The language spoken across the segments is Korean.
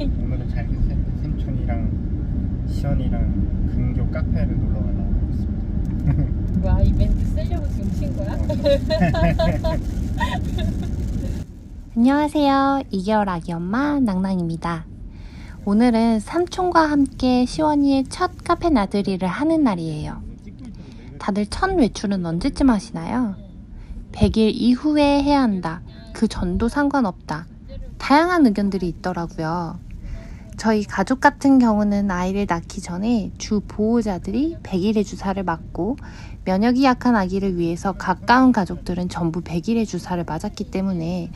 오늘은 잘기 삼촌이랑 시연이랑 근교 카페를 놀러 가려고 있습니다. 뭐야 이벤트 쓰려고 지금 친 거야? 안녕하세요. 2개월 아기 엄마 낭낭입니다. 오늘은 삼촌과 함께 시원이의 첫 카페 나들이를 하는 날이에요. 다들 첫 외출은 언제쯤 하시나요? 100일 이후에 해야 한다. 그 전도 상관없다. 다양한 의견들이 있더라고요. 저희 가족 같은 경우는 아이를 낳기 전에 주 보호자들이 100일의 주사를 맞고 면역이 약한 아기를 위해서 가까운 가족들은 전부 100일의 주사를 맞았기 때문에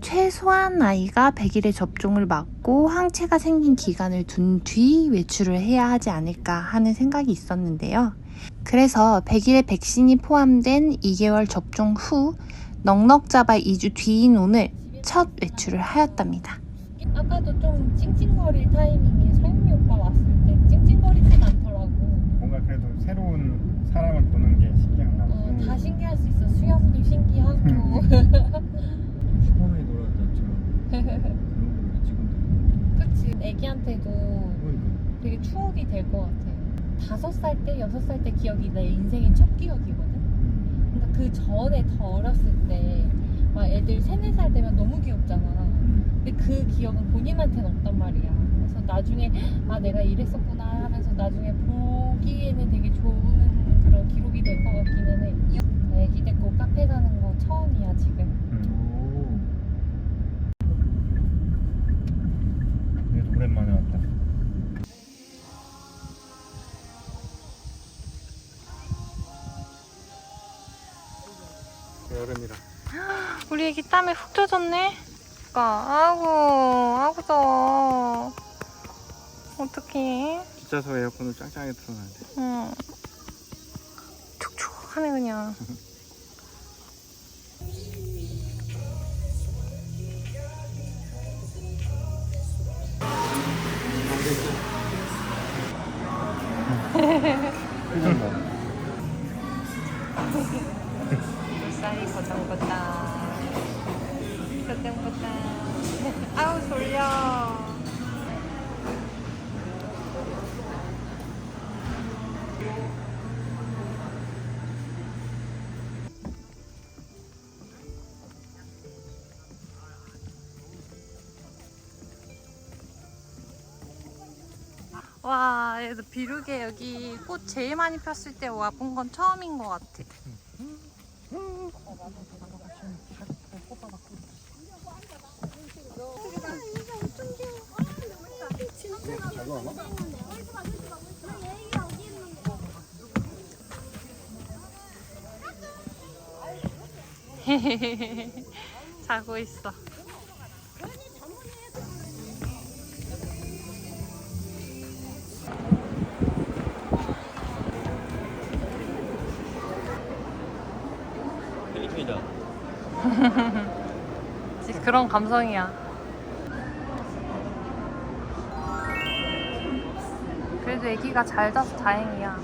최소한 아이가 100일의 접종을 맞고 항체가 생긴 기간을 둔 뒤 외출을 해야 하지 않을까 하는 생각이 있었는데요. 그래서 100일의 백신이 포함된 2개월 접종 후 넉넉 잡아 2주 뒤인 오늘 첫 외출을 하였답니다. 아까도 좀 찡찡거릴 타이밍에 서윤이 오빠 왔을 때 찡찡거리진 않더라고. 뭔가 그래도 새로운 사람을 보는 게 신기한가 봐. 어, 다 신기할 수 있어. 수염도 신기하고. 초반에 놀았지 않지만 그런 거 지금도 그치. 애기한테도 그러니까 되게 추억이 될 것 같아. 다섯 살 때, 여섯 살 때 기억이 내 인생의 첫 기억이거든. 그러니까 그 전에 더 어렸을 때, 막 애들 세네 살 되면 너무 귀엽잖아. 근데 그 기억은 본인한테는 없단 말이야. 그래서 나중에 아 내가 이랬었구나 하면서 나중에 보기에는 되게 좋은 그런 기록이 될 것 같기는 해. 애기 데리고 카페 가는 거 처음이야 지금. 음, 그래도 오랜만에 왔다. 여름이라. 우리 애기 땀에 훅 젖었네. 가 아이고, 아이고 더워. 어떡해. 뒷좌석 에어컨을 짱짱하게 틀어놔야 돼. 응. 촉촉하네 그냥. 와, 비루게 여기 꽃 제일 많이 폈을 때 와본 건 처음인 것 같아. 자고 있어. 필리핀이다 그런 감성이야. 그래도 아기가 잘 자서 다행이야.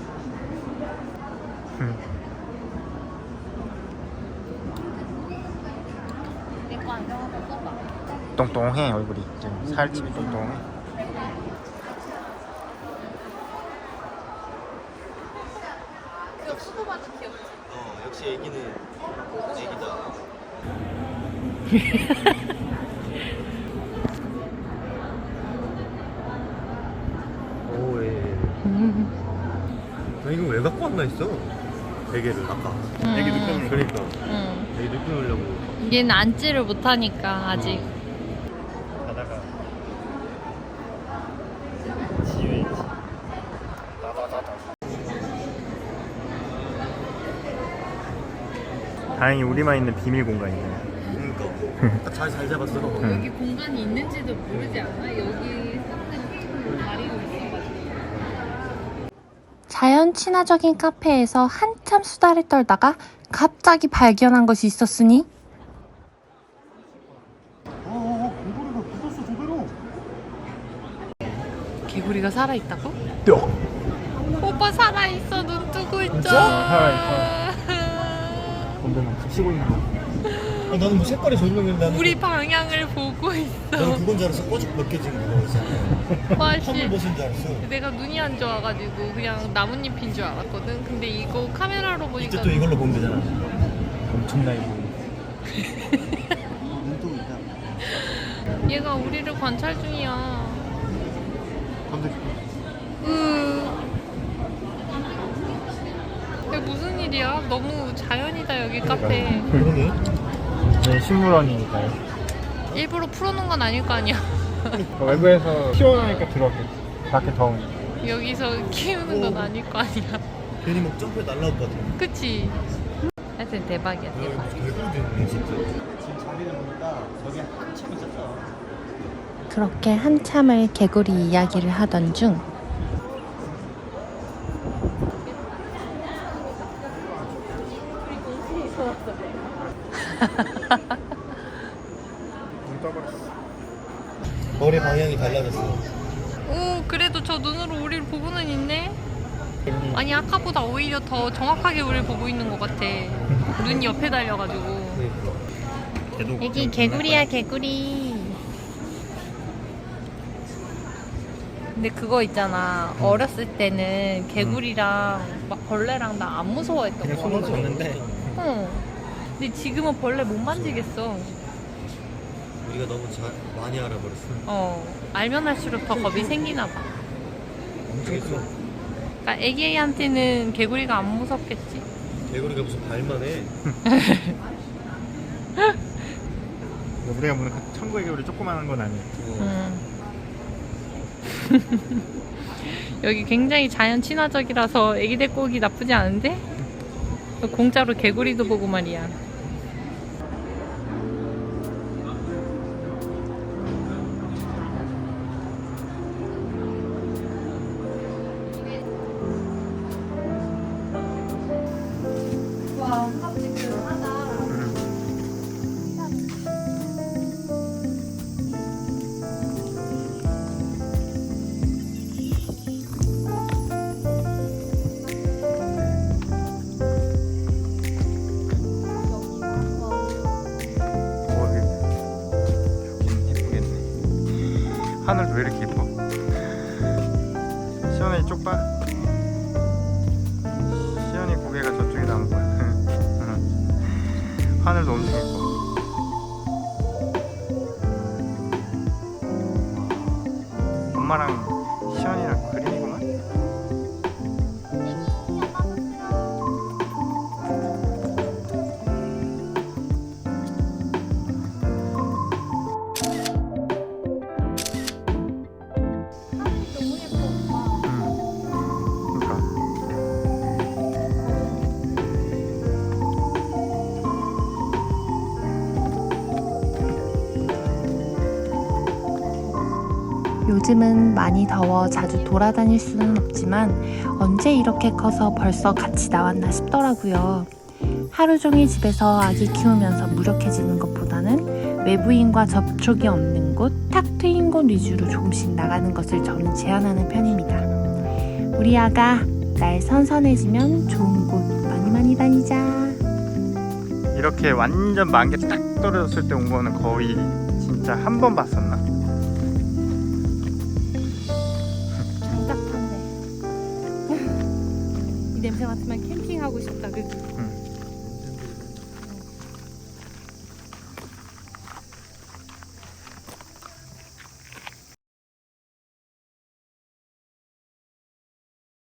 써봐. 똥똥해 얼굴이. 좀 살집이 똥똥해. 그 수도바지 귀엽지? 어 역시 애기는 애기다 오 예 나 이거 왜 갖고 왔나 했어 베개를 아까 애기 눕혀놓으려고. 그러니까 응. 애기 눕혀놓으려고 얘는 앉지를 못하니까 아직. 가다가 지효이지. 나다다다. 다행히 우리만 있는 비밀 공간이네. 딱잘잘 잡았어 응. 여기 공간이 있는지도 모르지 않아? 여기 사람들 테이블 가리고 있어가지고. 자연 친화적인 카페에서 한참 수다를 떨다가 갑자기 발견한 것이 있었으니 어어 개구리가 붙었어 두 배로 개구리가 살아있다고? 뼈. 오빠 살아있어 눈 뜨고 있죠 살아있어. 건배만 붙이고 있는 거 아, 나는 뭐 색깔이 조명인데 나는 우리 그- 방향을 보고 있어. 나는 그건 줄 알았어 꺼죽 벗겨진 그거 있잖아 맛이. 허물벗은 줄 알았어 내가 눈이 안 좋아가지고 그냥 나뭇잎인 줄 알았거든. 근데 이거 카메라로 보니까 이제 또 이걸로 보면 되잖아 엄청나게 보여. 눈동이다 얘가 우리를 관찰 중이야. 근데 으. 이게 무슨 일이야? 너무 자연이다 여기 카페. 그러네 네, 식물원이니까요. 일부러 풀어놓은 건 아닐 거 아니야. 외부에서 시원하니까 들어왔겠지. 밖에 더우니까. 여기서 키우는 건 오. 아닐 거 아니야. 괜히 막 점프해 날라올 것 같아 그치? 하여튼 대박이야 야 대박. 이거 개구리 됐네 진짜 지금 자리를 보니까 저기 한참 있었어 그렇게 한참을 개구리 이야기를 하던 중. 머리 방향이 달라졌어 오 그래도 저 눈으로 우리를 보고는 있네. 여기 아니 아까보다 오히려 더 정확하게 우리를 보고 있는 것 같아. 눈이 옆에 달려가지고. 여기 개구리야 개구리. 근데 그거 있잖아. 어렸을 때는 개구리랑 막 벌레랑 나 안 무서워했던 그냥 거 손을 같아. 줬는데 응. 근데 지금은 벌레 못 만지겠어. 우리가 너무 자, 많이 알아버렸어 어. 알면 할수록 더 겁이 생기나 봐. 엄청 어 그러니까 애기한테는 개구리가 안 무섭겠지. 개구리가 무슨 발만 해 우리가 보는 그 천국의 개구리 조그만한 건 아니에요. 어. 음. 여기 굉장히 자연 친화적이라서 애기 데리고 오기 나쁘지 않은데? 공짜로 개구리도 보고 말이야. 하늘도 왜 이렇게 하늘도 엄청 예뻐. 엄마랑 시원이랑 그림이 요즘은 많이 더워 자주 돌아다닐 수는 없지만 언제 이렇게 커서 벌써 같이 나왔나 싶더라고요. 하루 종일 집에서 아기 키우면서 무력해지는 것보다는 외부인과 접촉이 없는 곳, 탁 트인 곳 위주로 조금씩 나가는 것을 저는 제안하는 편입니다. 우리 아가 날 선선해지면 좋은 곳 많이 많이 다니자. 이렇게 완전 만개 딱 떨어졌을 때 온 거는 거의 진짜 한 번 봤었나? 냄새 맡으면 캠핑하고 싶다, 그지? 응.